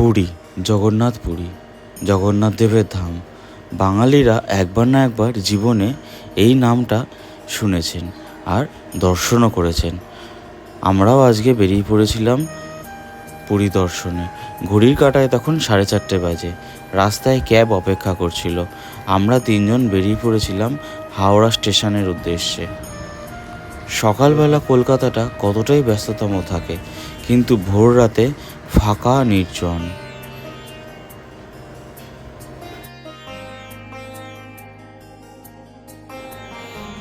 পুরী, জগন্নাথ পুরী, জগন্নাথ দেবের ধাম। বাঙালিরা একবার না একবার জীবনে এই নামটা শুনেছেন আর দর্শনও করেছেন। আমরাও আজকে বেরিয়ে পড়েছিলাম পুরী দর্শনে। ঘড়ির কাঁটায় তখন সাড়ে চারটে বাজে। রাস্তায় ক্যাব অপেক্ষা করছিল। আমরা তিনজন বেরিয়ে পড়েছিলাম হাওড়া স্টেশনের উদ্দেশ্যে। সকালবেলা কলকাতাটা কতটাই ব্যস্ততম থাকে, কিন্তু ভোর রাতে ফাঁকা নির্জন।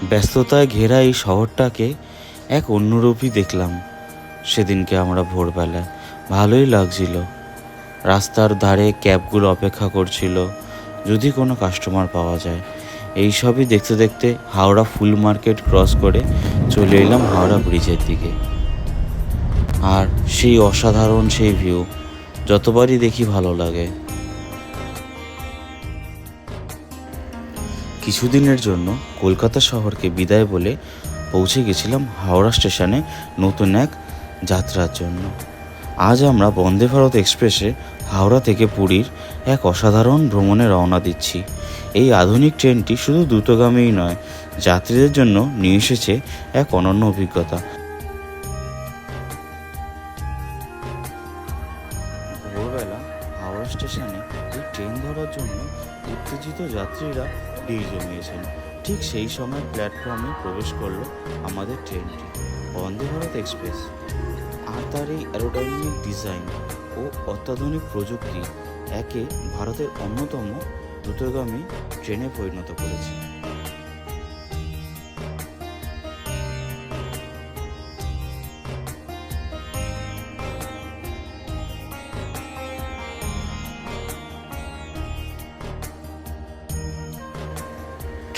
ব্যস্ততায় ঘেরা এই শহরটাকে এক অন্যরূপই দেখলাম। সেদিনকে আমরা ভোরবেলায়। ভালোই লাগছিল। রাস্তার ধারে ক্যাবগুলো অপেক্ষা করছিল, যদি কোনো কাস্টমার পাওয়া যায়। এই সবই দেখতে দেখতে হাওড়া ফুল মার্কেট ক্রস করে চলে এলাম হাওড়া ব্রিজের দিকে। আর সেই অসাধারণ সেই ভিউ যতবারই দেখি ভালো লাগে। কিছুদিনের জন্য কলকাতা শহরকে বিদায় বলে পৌঁছে গেছিলাম হাওড়া স্টেশনে নতুন এক যাত্রার জন্য। আজ আমরা বন্দে ভারত এক্সপ্রেসে হাওড়া থেকে পুরীর এক অসাধারণ ভ্রমণে রওনা দিচ্ছি। এই আধুনিক ট্রেনটি শুধু দ্রুতগামীই নয়, যাত্রীদের জন্য নিয়ে এসেছে এক অনন্য অভিজ্ঞতা। যাত্রীরা ভিড় জমিয়েছেন ঠিক সেই সময় প্ল্যাটফর্মে প্রবেশ করল আমাদের ট্রেনটি বন্দে ভারত এক্সপ্রেস আর তার এই অ্যারোডাইনামিক ডিজাইন ও অত্যাধুনিক প্রযুক্তি একে ভারতের অন্যতম দ্রুতগামী ট্রেনে পরিণত করেছে।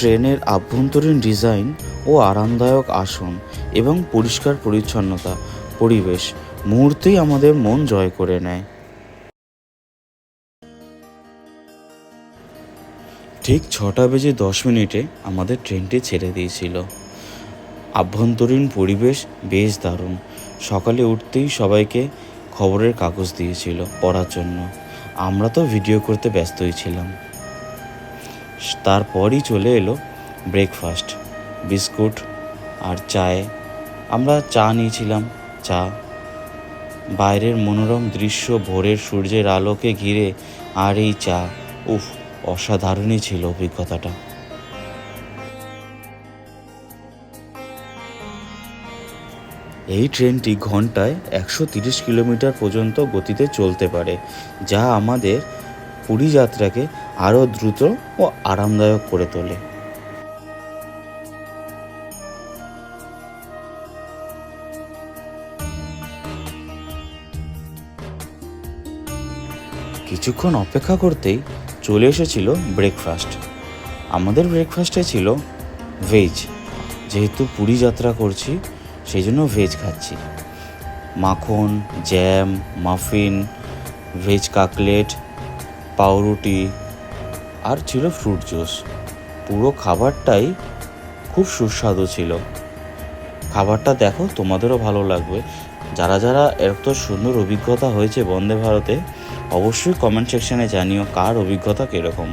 ট্রেনের আভ্যন্তরীণ ডিজাইন ও আরামদায়ক আসন এবং পরিষ্কার পরিচ্ছন্নতা, পরিবেশ মুহূর্তেই আমাদের মন জয় করে নেয়। ঠিক ছটা বেজে দশ মিনিটে আমাদের ট্রেনটি ছেড়ে দিয়েছিল। আভ্যন্তরীণ পরিবেশ বেশ দারুণ। সকালে উঠতেই সবাইকে খবরের কাগজ দিয়েছিল পড়ার জন্য। আমরা তো ভিডিও করতে ব্যস্তই ছিলাম। তারপরই চলে এলো ব্রেকফাস্ট বিস্কুট আর চায়ে। আমরা চা নিয়েছিলাম, চা। বাইরের মনোরম দৃশ্য ভোরের সূর্যের আলোকে ঘিরে আর এই চা, উফ, অসাধারণই ছিল অভিজ্ঞতাটা। এই ট্রেনটি ঘন্টায় একশো তিরিশ কিলোমিটার পর্যন্ত গতিতে চলতে পারে, যা আমাদের পুরী যাত্রাকে আরও দ্রুত ও আরামদায়ক করে তোলে। কিছুক্ষণ অপেক্ষা করতেই চলে এসেছিল ব্রেকফাস্ট আমাদের ব্রেকফাস্টে ছিল ভেজ যেহেতু পুরী যাত্রা করছি সেই জন্য ভেজ খাচ্ছি। মাখন জ্যাম মাফিন ভেজ কাকলেট, পাউরুটি আর ছিল ফ্রুট জুস পুরো খাবারটাই খুব সুস্বাদু ছিল। খাবারটা দেখো, তোমাদেরও ভালো লাগবে। যারা যারা এত সুন্দর অভিজ্ঞতা হয়েছে বন্দে ভারতে, অবশ্যই কমেন্ট সেকশনে জানিও কার অভিজ্ঞতা কীরকম।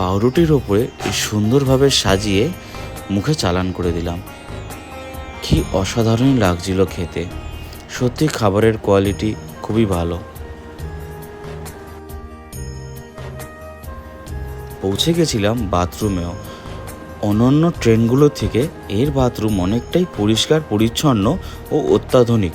পাউরুটির ওপরে সুন্দরভাবে সাজিয়ে মুখে চালান করে দিলাম। কি অসাধারণ লাগছিল খেতে। সত্যি খাবারের কোয়ালিটি খুবই ভালো। পৌঁছে গেছিলাম বাথরুমেও। অন্যান্য ট্রেনগুলো থেকে এর বাথরুম অনেকটাই পরিষ্কার, পরিচ্ছন্ন ও অত্যাধুনিক।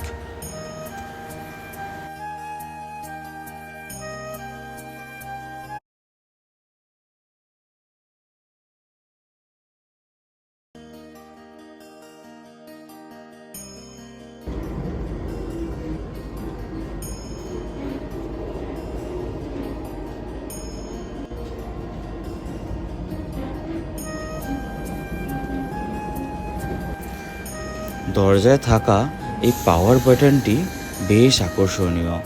দরজায় থাকা এই পাওয়ার বাটনটি বেশ আকর্ষণীয়,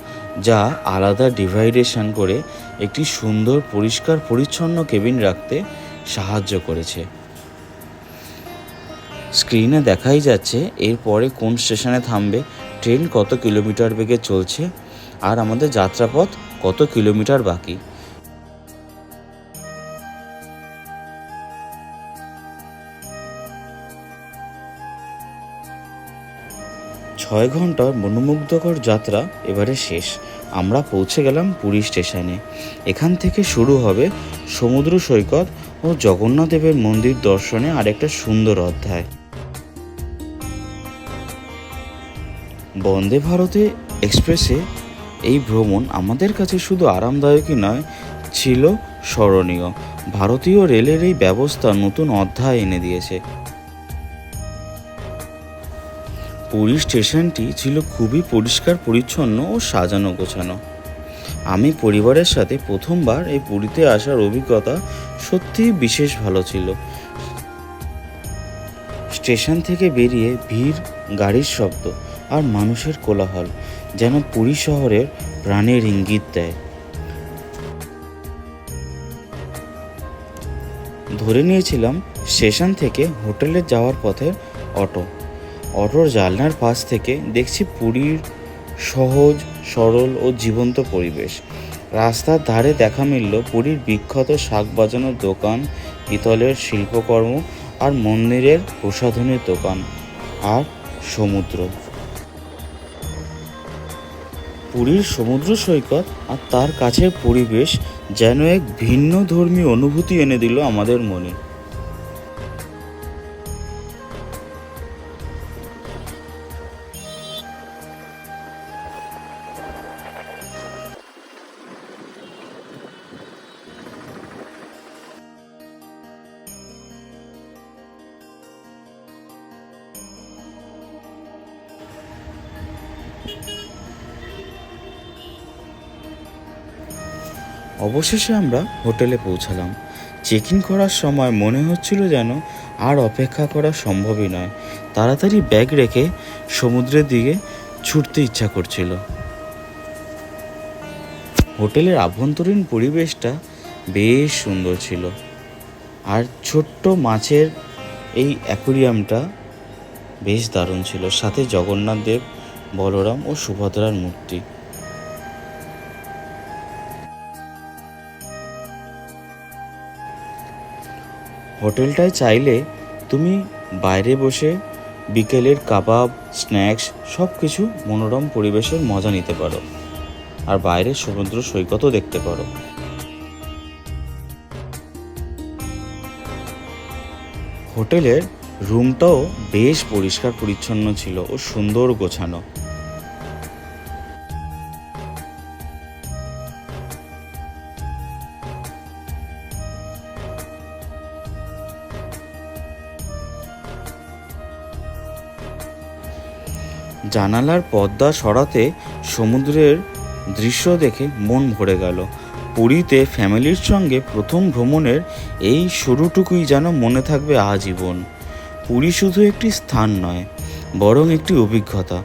যা আলাদা ডিভাইডেশন করে একটি সুন্দর, পরিষ্কার, পরিচ্ছন্ন কেবিন রাখতে সাহায্য করেছে। স্ক্রিনে দেখাই যাচ্ছে এরপরে কোন স্টেশনে থামবে ট্রেন কত কিলোমিটার বেগে চলছে, আর আমাদের যাত্রাপথ কত কিলোমিটার বাকি। ছয় ঘণ্টার মনোমুগ্ধকর যাত্রা এবারে শেষ। আমরা পৌঁছে গেলাম পুরী স্টেশনে। এখান থেকে শুরু হবে সমুদ্র সৈকত ও জগন্নাথদেবের মন্দির দর্শনে আরেকটা সুন্দর অধ্যায়। বন্দে ভারতে এক্সপ্রেসে এই ভ্রমণ আমাদের কাছে শুধু আরামদায়কই নয়, ছিল স্মরণীয়। ভারতীয় রেলের এই ব্যবস্থা নতুন অধ্যায় এনে দিয়েছে। পুরী স্টেশনটি ছিল খুবই পরিষ্কার, পরিচ্ছন্ন ও সাজানো গোছানো। আমি পরিবারের সাথে প্রথমবার এই পুরীতে আসার অভিজ্ঞতা সত্যিই বিশেষ ভালো ছিল। স্টেশন থেকে বেরিয়ে ভিড়, গাড়ির শব্দ আর মানুষের কোলাহল যেন পুরী শহরের প্রাণের ইঙ্গিত দেয়। ধরে নিয়েছিলাম, স্টেশন থেকে হোটেলে যাওয়ার পথের অটো। অটোর জানলার পাশ থেকে দেখছি পুরীর সহজ, সরল ও জীবন্ত পরিবেশ। রাস্তার ধারে দেখা মিলল পুরীর বিখ্যাত শাক বাজানোর দোকান, পিতলের শিল্পকর্ম আর মন্দিরের প্রসাধনের দোকান আর সমুদ্র। পুরীর সমুদ্র সৈকত আর তার কাছের পরিবেশ যেন এক ভিন্ন ধর্মী অনুভূতি এনে দিল আমাদের মনে। অবশেষে আমরা হোটেলে পৌঁছালাম। চেক ইন করার সময় মনে হচ্ছিল যেন আর অপেক্ষা করা সম্ভবই নয়। তাড়াতাড়ি ব্যাগ রেখে সমুদ্রের দিকে ছুটতে ইচ্ছা করছিল। হোটেলের আভ্যন্তরীণ পরিবেশটা বেশ সুন্দর ছিল। আর ছোট্ট মাছের এই অ্যাকুরিয়ামটা বেশ দারুণ ছিল। সাথে জগন্নাথ দেব, বলরাম ও সুভদ্রার মূর্তি। হোটেলটায় চাইলে তুমি বাইরে বসে বিকেলের কাবাব, স্ন্যাক্স সব কিছু মনোরম পরিবেশের মজা নিতে পারো। আর বাইরের সমুদ্র সৈকতও দেখতে পারো। হোটেলের রুমটাও বেশ পরিষ্কার পরিচ্ছন্ন ছিল ও সুন্দর গোছানো। জানালার পর্দা সরাতে সমুদ্রের দৃশ্য দেখে মন ভরে গেল। পুরীতে ফ্যামিলির সঙ্গে প্রথম ভ্রমণের এই শুরুটুকুই যেন মনে থাকবে আজীবন। পুরী শুধু একটি স্থান নয়, বরং একটি অভিজ্ঞতা।